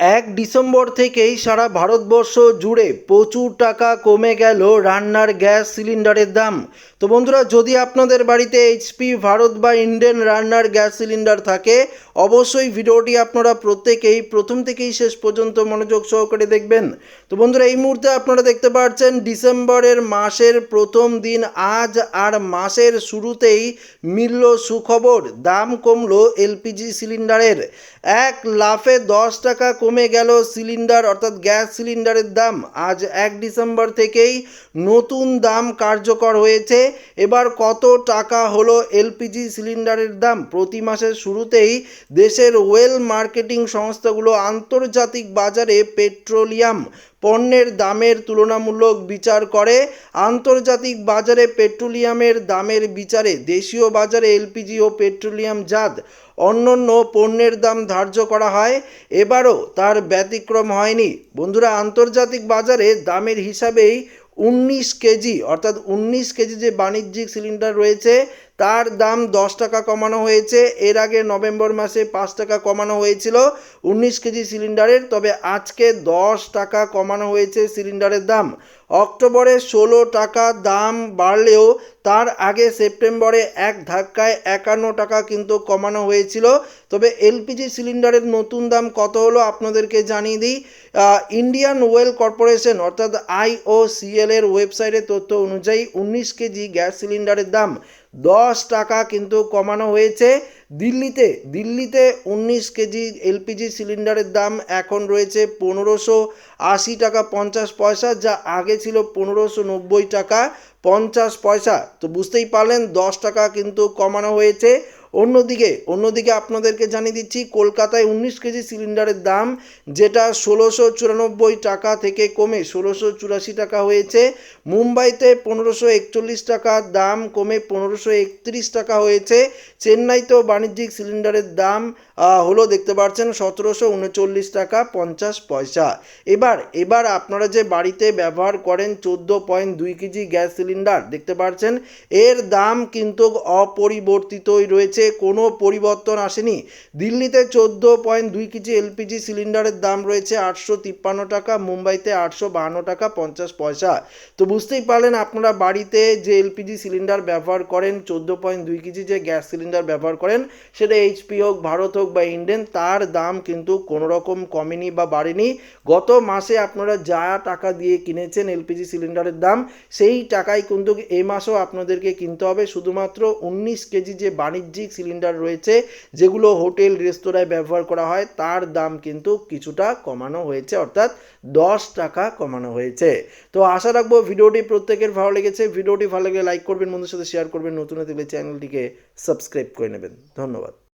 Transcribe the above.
এক ডিসেম্বর থেকেই সারা ভারতবর্ষ জুড়ে প্রচুর টাকা কমে গেল রান্নার গ্যাস সিলিন্ডারের দাম। তো বন্ধুরা, যদি আপনাদের বাড়িতে এইচপি ভারত বা ইন্ডিয়ান রান্নার গ্যাস সিলিন্ডার থাকে, অবশ্যই ভিডিওটি আপনারা প্রত্যেকেই, প্রথম থেকেই শেষ পর্যন্ত মনোযোগ সহকারে দেখবেন। তো বন্ধুরা, এই মুহূর্তে আপনারা দেখতে পাচ্ছেন ডিসেম্বরের মাসের প্রথম দিন, আজ আর মাসের শুরুতেই মিলল সুখবর, দাম কমলো এলপিজি সিলিন্ডারের। এক লাফে দশ টাকা কমে গেল সিলিন্ডার, অর্থাৎ গ্যাস সিলিন্ডারের দাম। আজ এক ডিসেম্বর থেকেই নতুন দাম কার্যকর হয়েছে। এবার কত টাকা হলো এলপিজি সিলিন্ডারের দাম? প্রতি মাসের শুরুতেই দেশের ওয়েল মার্কেটিং সংস্থাগুলো আন্তর্জাতিক বাজারে পেট্রোলিয়াম পণ্যের দামের তুলনামূলক বিচার করে। আন্তর্জাতিক বাজারে পেট্রোলিয়ামের দামের বিচারে দেশীয় বাজারে এলপিজি ও পেট্রোলিয়াম জাত অন্যান্য পণ্যের দাম ধার্য করা হয়। এবারও তার ব্যতিক্রম হয়নি। বন্ধুরা, আন্তর্জাতিক বাজারে দামের হিসাবেই উনিশ কেজি, অর্থাৎ উনিশ কেজি যে বাণিজ্যিক সিলিন্ডার রয়েছে তার দাম দশ টাকা কমানো হয়েছে। এর আগে নভেম্বর মাসে পাঁচ টাকা কমানো হয়েছিল উনিশ কেজি সিলিন্ডারের, তবে আজকে দশ টাকা কমানো হয়েছে সিলিন্ডারের দাম। অক্টোবরে ষোলো টাকা দাম বাড়লেও তার আগে সেপ্টেম্বরে এক ধাক্কায় একান্ন টাকা কিন্তু কমানো হয়েছিল। তবে এলপিজি সিলিন্ডারের নতুন দাম কত হলো আপনাদেরকে জানিয়ে দিই। ইন্ডিয়ান ওয়েল কর্পোরেশন অর্থাৎ আইওসিএল এর ওয়েবসাইটের তথ্য অনুযায়ী উনিশ কেজি গ্যাস সিলিন্ডারের দাম দশ টাকা কিন্তু কমানো হয়েছে। দিল্লিতে দিল্লিতে উনিশ কেজি এলপিজি সিলিন্ডারের দাম এখন রয়েছে পনেরোশো আশি টাকা পঞ্চাশ পয়সা, যা আগে ছিল পনেরোশো নব্বই টাকা পঞ্চাশ পয়সা। তো বুঝতেই পারলেন, দশ টাকা কিন্তু কমানো হয়েছে। অন্যদিকে অন্যদিকে আপনাদেরকে জানিয়ে দিচ্ছি, কলকাতায় উনিশ কেজি সিলিন্ডারের দাম, যেটা ষোলোশো চুরানব্বই টাকা থেকে কমে ষোলোশো চুরাশি টাকা হয়েছে। মুম্বাইতে পনেরোশো একচল্লিশ টাকা দাম কমে পনেরোশো একত্রিশ টাকা হয়েছে। চেন্নাইতেও বাণিজ্যিক সিলিন্ডারের দাম হলো দেখতে পাচ্ছেন সতেরোশো উনচল্লিশ টাকা পঞ্চাশ পয়সা। এবার এবার আপনারা যে বাড়িতে ব্যবহার করেন চোদ্দ পয়েন্ট দুই কেজি গ্যাস সিলিন্ডার, দেখতে পাচ্ছেন, এর দাম কিন্তু অপরিবর্তিতই রয়েছে। কোনো পরিবর্তন আসেনি। দিল্লিতে চোদ্দ পয়েন্ট দুই কেজি এলপিজি সিলিন্ডারের দাম রয়েছে আটশো তিপ্পান্ন টাকা, মুম্বাইতে আটশো বাহান্ন টাকা পঞ্চাশ পয়সা। তো বুঝতেই পারলেন আপনারা বাড়িতে যে এলপিজি সিলিন্ডার ব্যবহার করেন, চোদ্দ পয়েন্ট দুই কেজি যে গ্যাস সিলিন্ডার ব্যবহার করেন, সেটা এইচপি হোক, ভারত হোক বা ইন্ডিয়ান, তার দাম কিন্তু কোনো রকম কমেনি বা বাড়েনি। গত মাসে আপনারা যা টাকা দিয়ে কিনেছেন এলপিজি সিলিন্ডারের দাম, সেই টাকাই কিন্তু এ মাসেও আপনাদেরকে কিনতে হবে। শুধুমাত্র উনিশ কেজি যে বাণিজ্যিক সিলিন্ডার রয়েছে, যেগুলো হোটেল, রেস্তোরাঁয় ব্যবহার করা হয়, তার দাম কিন্তু কিছুটা কমানো হয়েছে, অর্থাৎ দশ টাকা কমানো হয়েছে। তো আশা রাখব ভিডিওটি প্রত্যেকের ভালো লেগেছে। ভিডিওটি ভালো লাগলে লাইক করবেন বন্ধুর সাথে শেয়ার করবেন। নতুন হতে চ্যানেলটিকে সাবস্ক্রাইব করে নেবেন। ধন্যবাদ।